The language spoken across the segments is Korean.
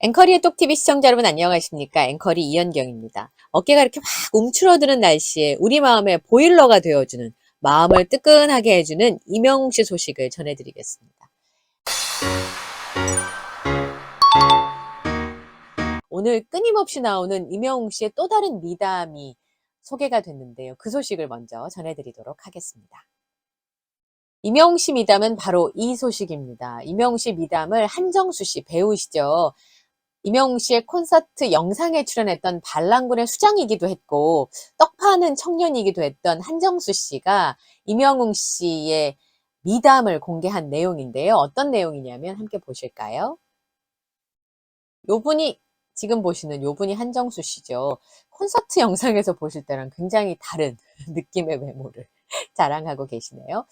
앵커리의 똑TV 시청자 여러분 안녕하십니까? 앵커리 이현경입니다. 어깨가 이렇게 막 움츠러드는 날씨에 우리 마음의 보일러가 되어주는 마음을 뜨끈하게 해주는 이명웅 씨 소식을 전해드리겠습니다. 오늘 끊임없이 나오는 이명웅 씨의 또 다른 미담이 소개가 됐는데요. 그 소식을 먼저 전해드리도록 하겠습니다. 이명웅 씨 미담은 바로 이 소식입니다. 이명웅 씨 미담을 한정수 씨 배우시죠. 이명웅 씨의 콘서트 영상에 출연했던 반란군의 수장이기도 했고 떡 파는 청년이기도 했던 한정수 씨가 이명웅 씨의 미담을 공개한 내용인데요. 어떤 내용이냐면 함께 보실까요? 요 분이 지금 보시는 요 분이 한정수 씨죠. 콘서트 영상에서 보실 때랑 굉장히 다른 느낌의 외모를 자랑하고 계시네요.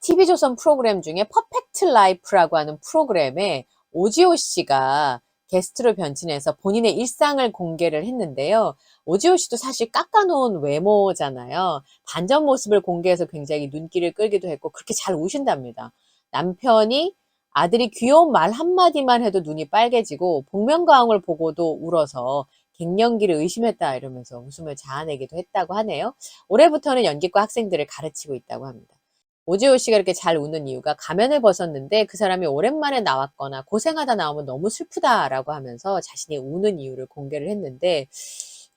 TV조선 프로그램 중에 퍼펙트 라이프라고 하는 프로그램에 오지호 씨가 게스트로 변신해서 본인의 일상을 공개를 했는데요. 오지호 씨도 사실 깎아놓은 외모잖아요. 반전 모습을 공개해서 굉장히 눈길을 끌기도 했고 그렇게 잘 우신답니다. 남편이 아들이 귀여운 말 한마디만 해도 눈이 빨개지고 복면가왕을 보고도 울어서 갱년기를 의심했다 이러면서 웃음을 자아내기도 했다고 하네요. 올해부터는 연기과 학생들을 가르치고 있다고 합니다. 오지호 씨가 이렇게 잘 웃는 이유가 가면을 벗었는데 그 사람이 오랜만에 나왔거나 고생하다 나오면 너무 슬프다라고 하면서 자신이 우는 이유를 공개를 했는데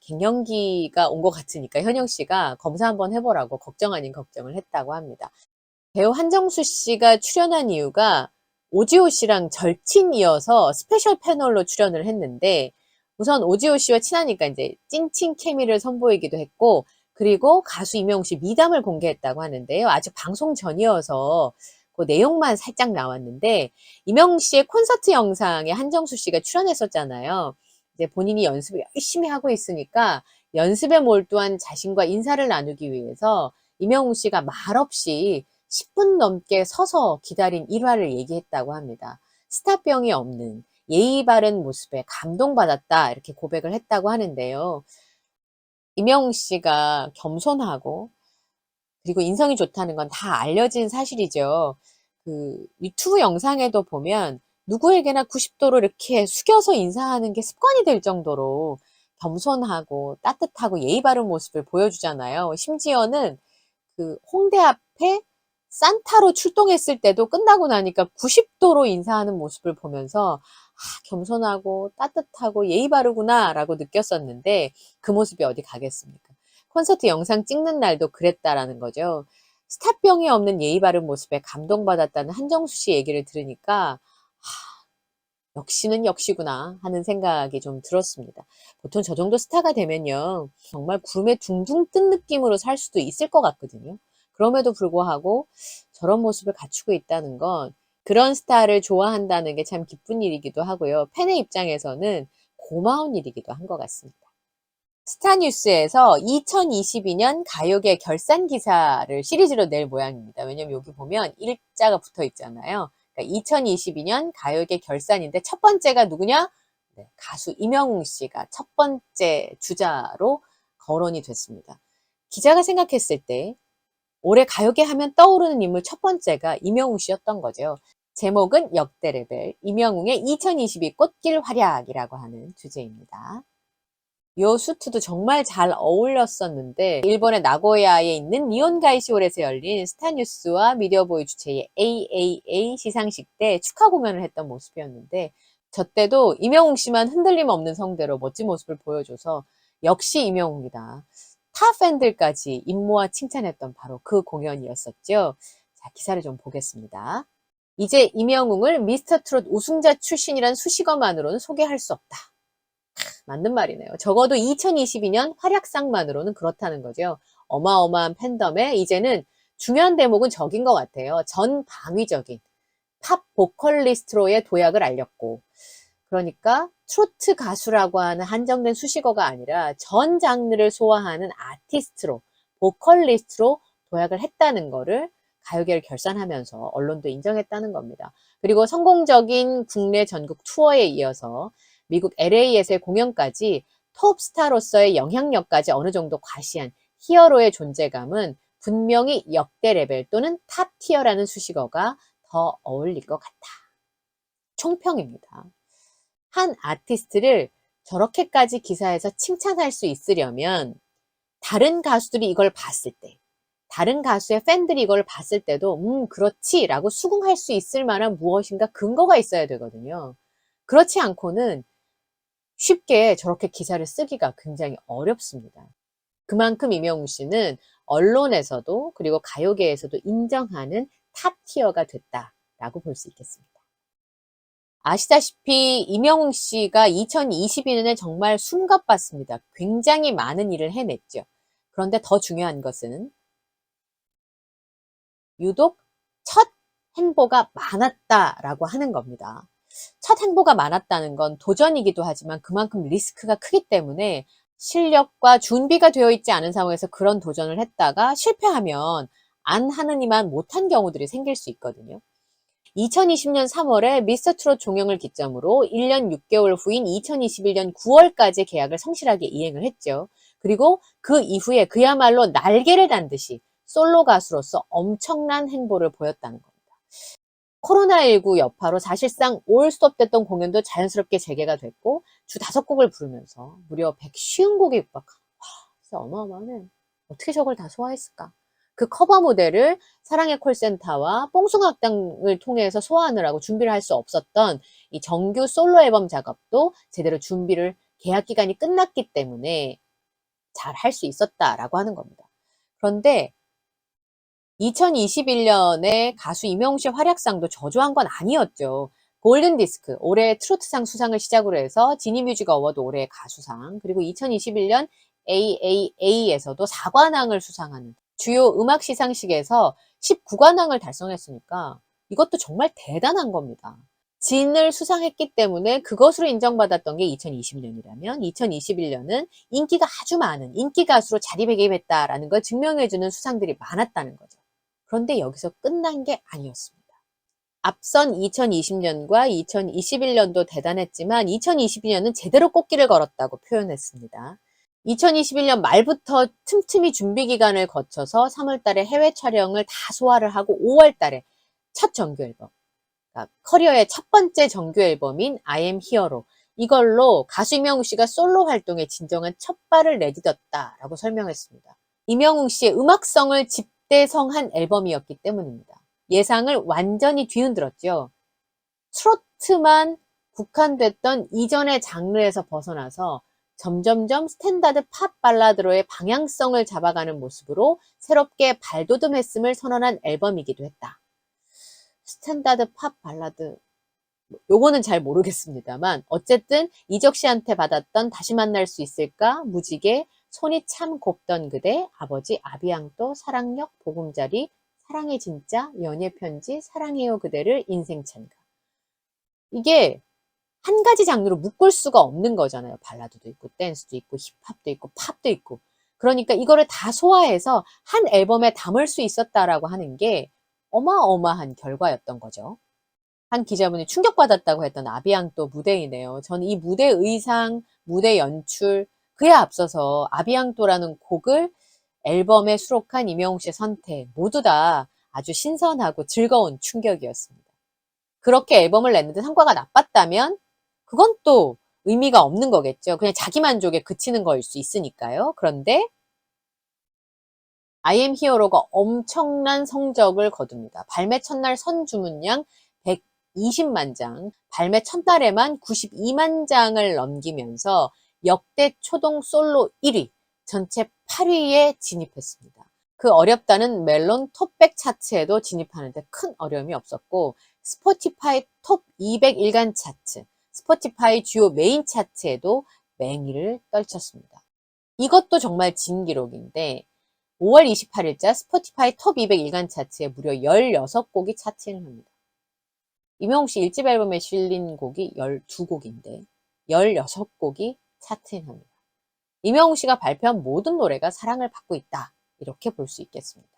갱년기가 온 것 같으니까 현영 씨가 검사 한번 해보라고 걱정 아닌 걱정을 했다고 합니다. 배우 한정수 씨가 출연한 이유가 오지호 씨랑 절친이어서 스페셜 패널로 출연을 했는데 우선 오지호 씨와 친하니까 이제 찐친 케미를 선보이기도 했고 그리고 가수 이명웅 씨 미담을 공개했다고 하는데요. 아직 방송 전이어서 그 내용만 살짝 나왔는데 이명웅 씨의 콘서트 영상에 한정수 씨가 출연했었잖아요. 이제 본인이 연습을 열심히 하고 있으니까 연습에 몰두한 자신과 인사를 나누기 위해서 이명웅 씨가 말없이 10분 넘게 서서 기다린 일화를 얘기했다고 합니다. 스타병이 없는 예의 바른 모습에 감동받았다 이렇게 고백을 했다고 하는데요. 이명웅 씨가 겸손하고 그리고 인성이 좋다는 건 다 알려진 사실이죠. 그 유튜브 영상에도 보면 누구에게나 90도로 이렇게 숙여서 인사하는 게 습관이 될 정도로 겸손하고 따뜻하고 예의 바른 모습을 보여주잖아요. 심지어는 그 홍대 앞에 산타로 출동했을 때도 끝나고 나니까 90도로 인사하는 모습을 보면서 아, 겸손하고 따뜻하고 예의 바르구나 라고 느꼈었는데 그 모습이 어디 가겠습니까? 콘서트 영상 찍는 날도 그랬다라는 거죠. 스타병이 없는 예의 바른 모습에 감동받았다는 한정수 씨 얘기를 들으니까 하, 역시는 역시구나 하는 생각이 좀 들었습니다. 보통 저 정도 스타가 되면요. 정말 구름에 둥둥 뜬 느낌으로 살 수도 있을 것 같거든요. 그럼에도 불구하고 저런 모습을 갖추고 있다는 건 그런 스타를 좋아한다는 게 참 기쁜 일이기도 하고요. 팬의 입장에서는 고마운 일이기도 한 것 같습니다. 스타뉴스에서 2022년 가요계 결산 기사를 시리즈로 낼 모양입니다. 왜냐면 여기 보면 일자가 붙어 있잖아요. 그러니까 2022년 가요계 결산인데 첫 번째가 누구냐? 네, 가수 이명웅 씨가 첫 번째 주자로 거론이 됐습니다. 기자가 생각했을 때 올해 가요계 하면 떠오르는 인물 첫 번째가 이명웅 씨였던 거죠. 제목은 역대 레벨 이명웅의 2022 꽃길 활약이라고 하는 주제입니다. 요 수트도 정말 잘 어울렸었는데 일본의 나고야에 있는 니온가이시홀에서 열린 스타뉴스와 미디어보이 주최의 AAA 시상식 때 축하 공연을 했던 모습이었는데 저 때도 이명웅 씨만 흔들림 없는 성대로 멋진 모습을 보여줘서 역시 이명웅이다. 타 팬들까지 임모와 칭찬했던 바로 그 공연이었었죠. 자, 기사를 좀 보겠습니다. 이제 임영웅을 미스터 트롯 우승자 출신이란 수식어만으로는 소개할 수 없다. 맞는 말이네요. 적어도 2022년 활약상만으로는 그렇다는 거죠. 어마어마한 팬덤에 이제는 중요한 대목은 적인 것 같아요. 전 방위적인 팝 보컬리스트로의 도약을 알렸고 그러니까 트로트 가수라고 하는 한정된 수식어가 아니라 전 장르를 소화하는 아티스트로 보컬리스트로 도약을 했다는 거를 가요계를 결산하면서 언론도 인정했다는 겁니다. 그리고 성공적인 국내 전국 투어에 이어서 미국 LA에서의 공연까지 톱스타로서의 영향력까지 어느 정도 과시한 히어로의 존재감은 분명히 역대 레벨 또는 탑 티어라는 수식어가 더 어울릴 것 같다. 총평입니다. 한 아티스트를 저렇게까지 기사에서 칭찬할 수 있으려면 다른 가수들이 이걸 봤을 때, 다른 가수의 팬들이 이걸 봤을 때도, 음, 그렇지, 라고 수긍할 수 있을 만한 무엇인가 근거가 있어야 되거든요. 그렇지 않고는 쉽게 저렇게 기사를 쓰기가 굉장히 어렵습니다. 그만큼 이명웅 씨는 언론에서도 그리고 가요계에서도 인정하는 탑 티어가 됐다라고 볼 수 있겠습니다. 아시다시피 이명웅 씨가 2022년에 정말 숨가빴습니다. 굉장히 많은 일을 해냈죠. 그런데 더 중요한 것은 유독 첫 행보가 많았다라고 하는 겁니다. 첫 행보가 많았다는 건 도전이기도 하지만 그만큼 리스크가 크기 때문에 실력과 준비가 되어 있지 않은 상황에서 그런 도전을 했다가 실패하면 안 하느니만 못한 경우들이 생길 수 있거든요. 2020년 3월에 미스터 트롯 종영을 기점으로 1년 6개월 후인 2021년 9월까지 계약을 성실하게 이행을 했죠. 그리고 그 이후에 그야말로 날개를 단 듯이 솔로 가수로서 엄청난 행보를 보였다는 겁니다. 코로나19 여파로 사실상 올 스톱됐던 공연도 자연스럽게 재개가 됐고 주 다섯 곡을 부르면서 무려 150곡에 육박한 와 진짜 어마어마하네 어떻게 저걸 다 소화했을까 그 커버 무대를 사랑의 콜센터와 뽕숭악당을 통해서 소화하느라고 준비를 할 수 없었던 이 정규 솔로 앨범 작업도 제대로 준비를 계약 기간이 끝났기 때문에 잘 할 수 있었다라고 하는 겁니다. 그런데 2021년에 가수 이명웅 씨의 활약상도 저조한 건 아니었죠. 골든 디스크, 올해 트로트상 수상을 시작으로 해서 지니뮤직 어워드 올해 가수상, 그리고 2021년 AAA에서도 4관왕을 수상하는 주요 음악 시상식에서 19관왕을 달성했으니까 이것도 정말 대단한 겁니다. 진을 수상했기 때문에 그것으로 인정받았던 게 2020년이라면 2021년은 인기가 아주 많은 인기 가수로 자리매김했다라는 걸 증명해주는 수상들이 많았다는 거죠. 그런데 여기서 끝난 게 아니었습니다. 앞선 2020년과 2021년도 대단했지만 2022년은 제대로 꽃길을 걸었다고 표현했습니다. 2021년 말부터 틈틈이 준비 기간을 거쳐서 3월 달에 해외 촬영을 다 소화를 하고 5월 달에 첫 정규 앨범, 그러니까 커리어의 첫 번째 정규 앨범인 I am Hero 이걸로 가수 이명웅 씨가 솔로 활동에 진정한 첫 발을 내딛었다라고 설명했습니다. 이명웅 씨의 음악성을 집대성한 앨범이었기 때문입니다. 예상을 완전히 뒤흔들었죠. 트로트만 국한됐던 이전의 장르에서 벗어나서 점점점 스탠다드 팝 발라드로의 방향성을 잡아가는 모습으로 새롭게 발돋움했음을 선언한 앨범이기도 했다. 스탠다드 팝 발라드. 요거는 잘 모르겠습니다만 어쨌든 이적 씨한테 받았던 다시 만날 수 있을까? 무지개 손이 참 곱던 그대 아버지 아비앙또 사랑역 보금자리 사랑의 진짜 연애 편지 사랑해요 그대를 인생 찬가. 이게 한 가지 장르로 묶을 수가 없는 거잖아요. 발라드도 있고 댄스도 있고 힙합도 있고 팝도 있고 그러니까 이거를 다 소화해서 한 앨범에 담을 수 있었다라고 하는 게 어마어마한 결과였던 거죠. 한 기자분이 충격받았다고 했던 아비앙또 무대이네요. 저는 이 무대 의상, 무대 연출, 그에 앞서서 아비앙또라는 곡을 앨범에 수록한 이명웅 씨의 선택 모두 다 아주 신선하고 즐거운 충격이었습니다. 그렇게 앨범을 냈는데 성과가 나빴다면 그건 또 의미가 없는 거겠죠. 그냥 자기 만족에 그치는 거일 수 있으니까요. 그런데 I am Hero가 엄청난 성적을 거둡니다. 발매 첫날 선주문량 120만 장, 발매 첫날에만 92만 장을 넘기면서 역대 초동 솔로 1위, 전체 8위에 진입했습니다. 그 어렵다는 멜론 톱백 차트에도 진입하는데 큰 어려움이 없었고 스포티파이 톱 200 일간 차트, 스포티파이 주요 메인 차트에도 맹위를 떨쳤습니다. 이것도 정말 진기록인데 5월 28일자 스포티파이 톱 200 일간 차트에 무려 16곡이 차트를 합니다. 이명웅 씨 1집 앨범에 실린 곡이 12곡인데 16곡이 차트를 합니다. 이명웅 씨가 발표한 모든 노래가 사랑을 받고 있다. 이렇게 볼 수 있겠습니다.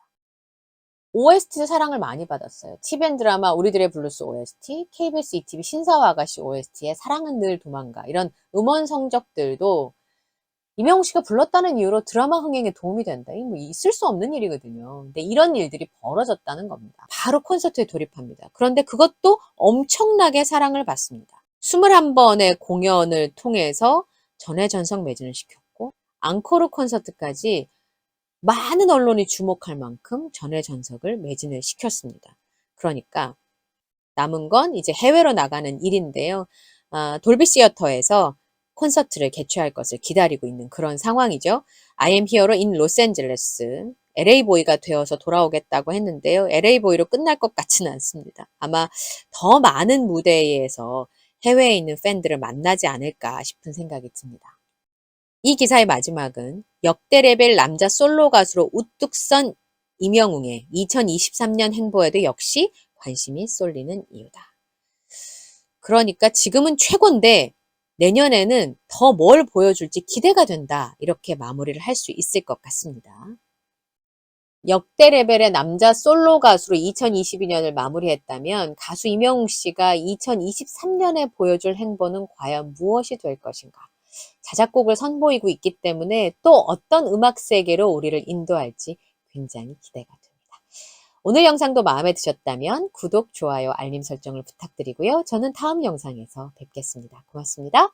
OST도 사랑을 많이 받았어요. TVN 드라마 우리들의 블루스 OST, KBS ETV 신사와 아가씨 OST의 사랑은 늘 도망가 이런 음원 성적들도 이명웅 씨가 불렀다는 이유로 드라마 흥행에 도움이 된다. 이뭐 있을 수 없는 일이거든요. 근데 이런 일들이 벌어졌다는 겁니다. 바로 콘서트에 돌입합니다. 그런데 그것도 엄청나게 사랑을 받습니다. 21번의 공연을 통해서 전해전석 매진을 시켰고 앙코르 콘서트까지 많은 언론이 주목할 만큼 전해 전석을 매진을 시켰습니다. 그러니까 남은 건 이제 해외로 나가는 일인데요. 아, 돌비 시어터에서 콘서트를 개최할 것을 기다리고 있는 그런 상황이죠. I am here in 로스앤젤레스. LA 보이가 되어서 돌아오겠다고 했는데요. LA 보이로 끝날 것 같지는 않습니다. 아마 더 많은 무대에서 해외에 있는 팬들을 만나지 않을까 싶은 생각이 듭니다. 이 기사의 마지막은 역대 레벨 남자 솔로 가수로 우뚝 선 이명웅의 2023년 행보에도 역시 관심이 쏠리는 이유다. 그러니까 지금은 최고인데 내년에는 더 뭘 보여줄지 기대가 된다. 이렇게 마무리를 할 수 있을 것 같습니다. 역대 레벨의 남자 솔로 가수로 2022년을 마무리했다면 가수 이명웅 씨가 2023년에 보여줄 행보는 과연 무엇이 될 것인가? 자작곡을 선보이고 있기 때문에 또 어떤 음악 세계로 우리를 인도할지 굉장히 기대가 됩니다. 오늘 영상도 마음에 드셨다면 구독, 좋아요, 알림 설정을 부탁드리고요. 저는 다음 영상에서 뵙겠습니다. 고맙습니다.